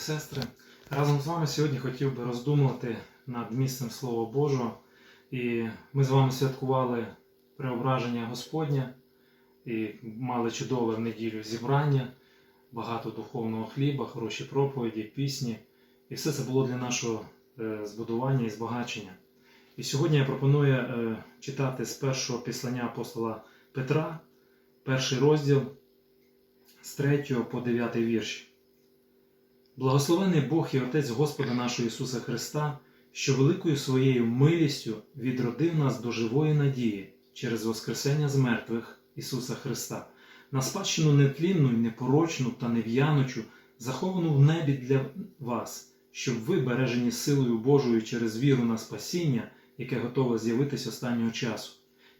сестри. Разом з вами сьогодні хотів би роздумувати над місцем Слова Божого. І ми з вами святкували преображення Господня і мали чудове в неділю зібрання, багато духовного хліба, хороші проповіді, пісні. І все це було для нашого е, збудування і збагачення. І сьогодні я пропоную е, читати з першого післання апостола Петра, перший розділ з 3 по 9 вірш. Благословений Бог і Отець Господа нашого Ісуса Христа, що великою своєю милістю відродив нас до живої надії через Воскресення з мертвих Ісуса Христа, на спадщину нетлінну і непорочну та нев'яночу, заховану в небі для вас, щоб ви, бережені силою Божою через віру на спасіння, яке готове з'явитись останнього часу.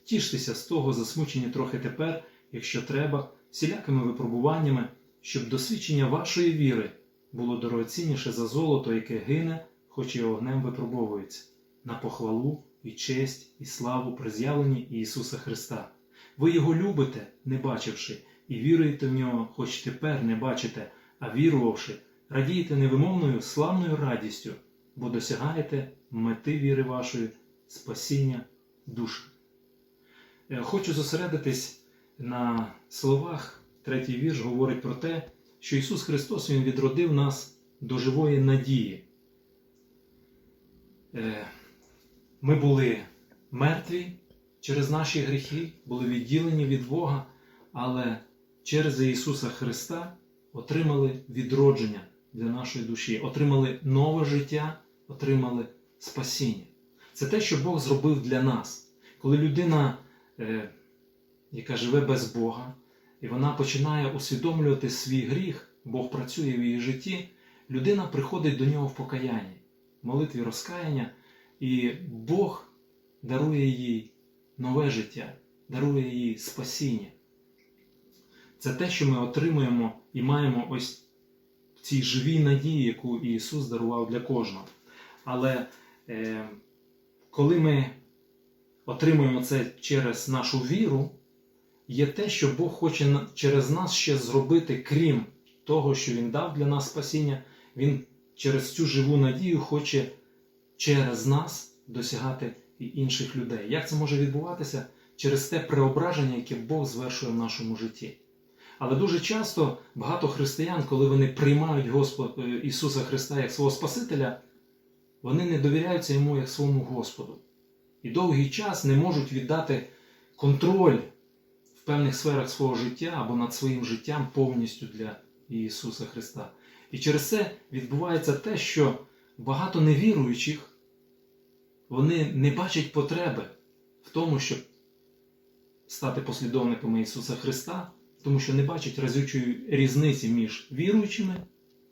Тіштеся з того, засмучені трохи тепер, якщо треба, всілякими випробуваннями, щоб досвідчення вашої віри було дорогоцінніше за золото, яке гине, хоч і огнем випробовується, на похвалу і честь і славу при з'явленні Ісуса Христа. Ви Його любите, не бачивши, і віруєте в нього, хоч тепер не бачите, а вірувавши, радієте невимовною славною радістю, бо досягаєте мети віри вашої, спасіння душі. Е, Хочу зосередитись на словах. Третій вірш говорить про те, що Ісус Христос Він відродив нас до живої надії. Е, Ми були мертві через наші гріхи, були відділені від Бога, але через Ісуса Христа отримали відродження для нашої душі, отримали нове життя, отримали спасіння. Це те, що Бог зробив для нас. Коли людина, е, яка живе без Бога, і вона починає усвідомлювати свій гріх, Бог працює в її житті, людина приходить до нього в покаянні, молитві розкаяння, і Бог дарує їй нове життя, дарує їй спасіння. Це те, що ми отримуємо і маємо ось в цій живій надії, яку Ісус дарував для кожного. Але е, коли ми отримуємо це через нашу віру, є те, що Бог хоче через нас ще зробити, крім того, що Він дав для нас спасіння, Він через цю живу надію хоче через нас досягати і інших людей. Як це може відбуватися? Через те преображення, яке Бог звершує в нашому житті. Але дуже часто багато християн, коли вони приймають Господ, е, Ісуса Христа як свого Спасителя, вони не довіряються йому як своєму Господу. І довгий час не можуть віддати контроль певних сферах свого життя або над своїм життям повністю для Ісуса Христа. І через це відбувається те, що багато невіруючих вони не бачать потреби в тому, щоб стати послідовниками Ісуса Христа, тому що не бачать разючої різниці між віруючими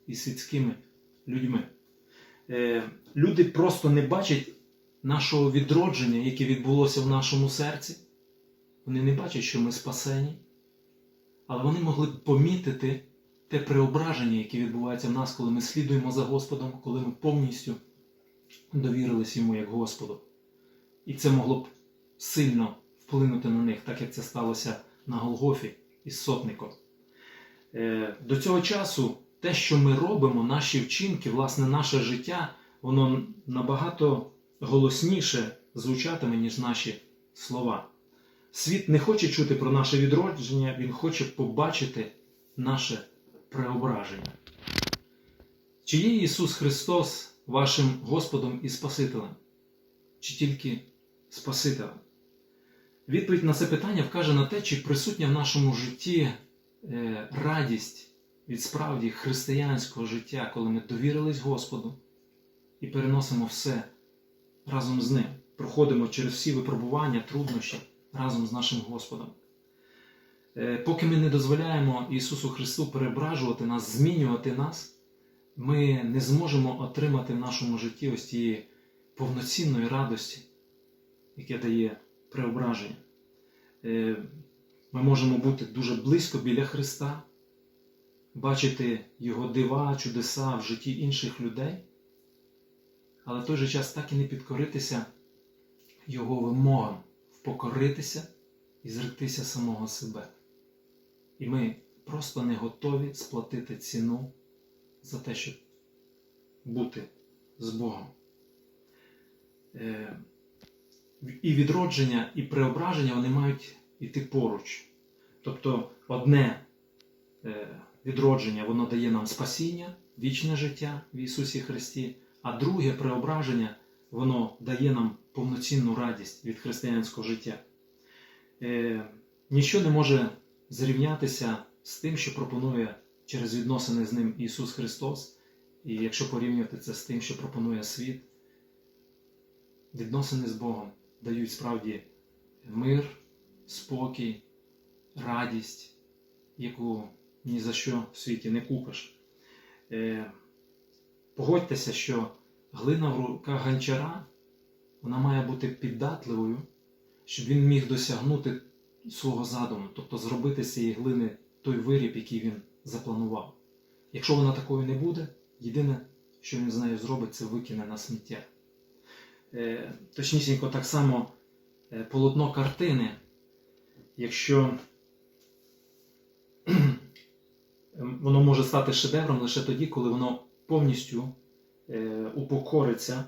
і світськими людьми. Е, Люди просто не бачать нашого відродження, яке відбулося в нашому серці. Вони не бачать, що ми спасені, але вони могли б помітити те преображення, яке відбувається в нас, коли ми слідуємо за Господом, коли ми повністю довірились йому як Господу. І це могло б сильно вплинути на них, так як це сталося на Голгофі із сотником. Е, До цього часу те, що ми робимо, наші вчинки, власне, наше життя, воно набагато голосніше звучатиме, ніж наші слова. Світ не хоче чути про наше відродження, він хоче побачити наше преображення. Чи є Ісус Христос вашим Господом і Спасителем? Чи тільки Спасителем? Відповідь на це питання вкаже на те, чи присутня в нашому житті е, радість від справді християнського життя, коли ми довірились Господу і переносимо все разом з Ним, проходимо через всі випробування, труднощі разом з нашим Господом. Е, Поки ми не дозволяємо Ісусу Христу перебражувати нас, змінювати нас, ми не зможемо отримати в нашому житті ось тієї повноцінної радості, яке дає преображення. Е, Ми можемо бути дуже близько біля Христа, бачити Його дива, чудеса в житті інших людей, але в той же час так і не підкоритися Його вимогам, впокоритися і зректися самого себе. І ми просто не готові сплатити ціну за те, щоб бути з Богом. Е, І відродження, і преображення вони мають йти поруч. Тобто одне е, відродження воно дає нам спасіння, вічне життя в Ісусі Христі, а друге преображення воно дає нам повноцінну радість від християнського життя. Е, Ніщо не може зрівнятися з тим, що пропонує через відносини з ним Ісус Христос, і якщо порівнювати це з тим, що пропонує світ, відносини з Богом дають справді мир, спокій, радість, яку ні за що в світі не купиш. Е, Погодьтеся, що глина в руках ганчара вона має бути піддатливою, щоб він міг досягнути свого задуму, тобто зробити з цієї глини той виріб, який він запланував. Якщо вона такою не буде, єдине, що він з нею зробить, це викине на сміття. Е, точнісінько так само е, полотно картини, якщо воно може стати шедевром лише тоді, коли воно повністю упокориться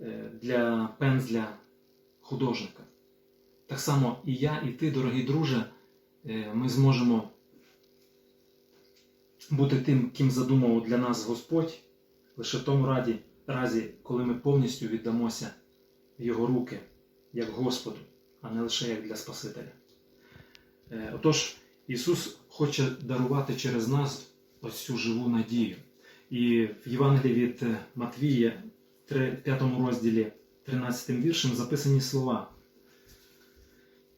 е, для пензля художника. Так само і я, і ти, дорогий друже, е, ми зможемо бути тим, ким задумав для нас Господь, лише в тому раді, разі, коли ми повністю віддамося в Його руки, як Господу, а не лише як для Спасителя. Е, Отож, Ісус хоче дарувати через нас ось цю живу надію. І в Євангелії від е, Матвія, 5 розділі 13 віршем, записані слова.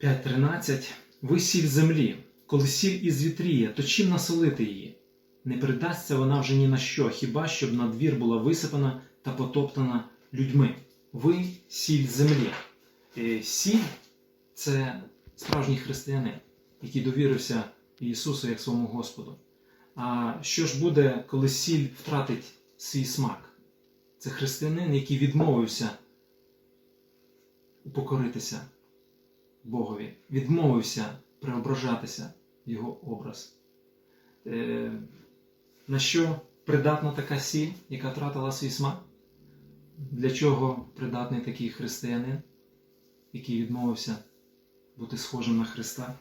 5.13. Ви сіль землі, коли сіль ізвітріє, то чим насолити її? Не придасться вона вже ні на що, хіба щоб на двір була висипана та потоптана людьми. Ви сіль землі. Е, Сіль це справжній християнин, який довірився Ісусу як своєму Господу. А що ж буде, коли сіль втратить свій смак? Це християнин, який відмовився упокоритися Богові, відмовився преображатися в Його образ. Е, на що придатна така сіль, яка втратила свій смак? Для чого придатний такий християнин, який відмовився бути схожим на Христа?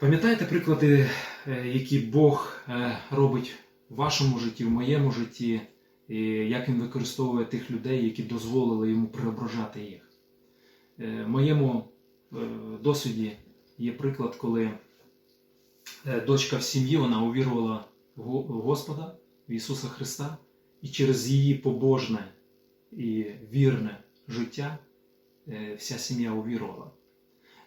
Пам'ятаєте приклади, е, які Бог е, робить в вашому житті, в моєму житті, і як Він використовує тих людей, які дозволили йому преображати їх? Е, В моєму досвіді є приклад, коли дочка в сім'ї вона увірувала в Господа, в Ісуса Христа, і через її побожне і вірне життя вся сім'я увірувала.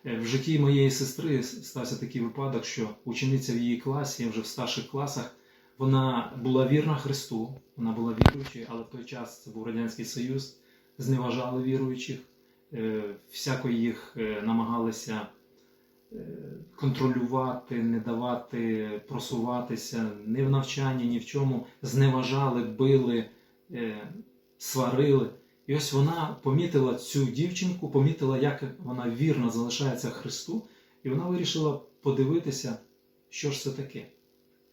Е, В житті моєї сестри стався такий випадок, що учениця в її класі, вже в старших класах, вона була вірна Христу, вона була віруючою, але в той час це був Радянський Союз, зневажали віруючих, е, всяко їх е, намагалися контролювати, не давати просуватися ні в навчанні, ні в чому, зневажали, били, сварили. І ось вона помітила цю дівчинку, помітила, як вона вірно залишається Христу, і вона вирішила подивитися, що ж це таке.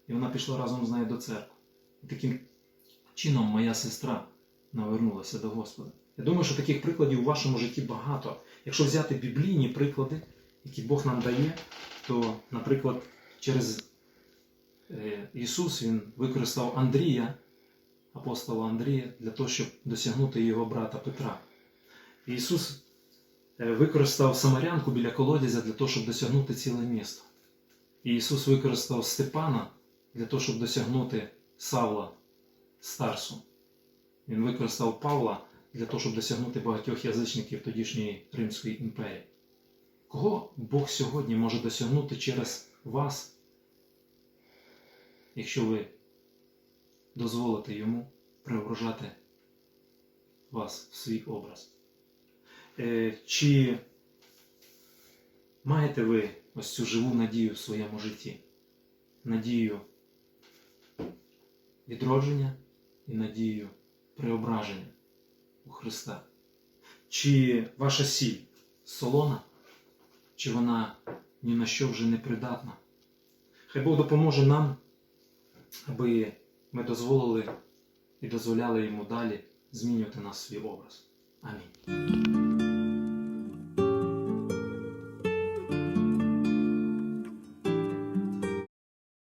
І вона пішла разом з нею до церкви. І таким чином моя сестра навернулася до Господа. Я думаю, що таких прикладів у вашому житті багато. Якщо взяти біблійні приклади, які Бог нам дає, то, наприклад, через е, Ісус Він використав Андрія, апостола Андрія, для того, щоб досягнути його брата Петра. Ісус е, використав Самарянку біля колодязя для того, щоб досягнути ціле місто. Ісус використав Степана для того, щоб досягнути Савла Старсу. Він використав Павла для того, щоб досягнути багатьох язичників тодішньої Римської імперії. Кого Бог сьогодні може досягнути через вас, якщо ви дозволите йому преображати вас в свій образ? Е, Чи маєте ви ось цю живу надію в своєму житті? Надію відродження і надію преображення у Христа? Чи ваша сіль солона, чи вона ні на що вже не придатна? Хай Бог допоможе нам аби ми дозволили і дозволяли йому далі змінювати нас свій образ. Амінь.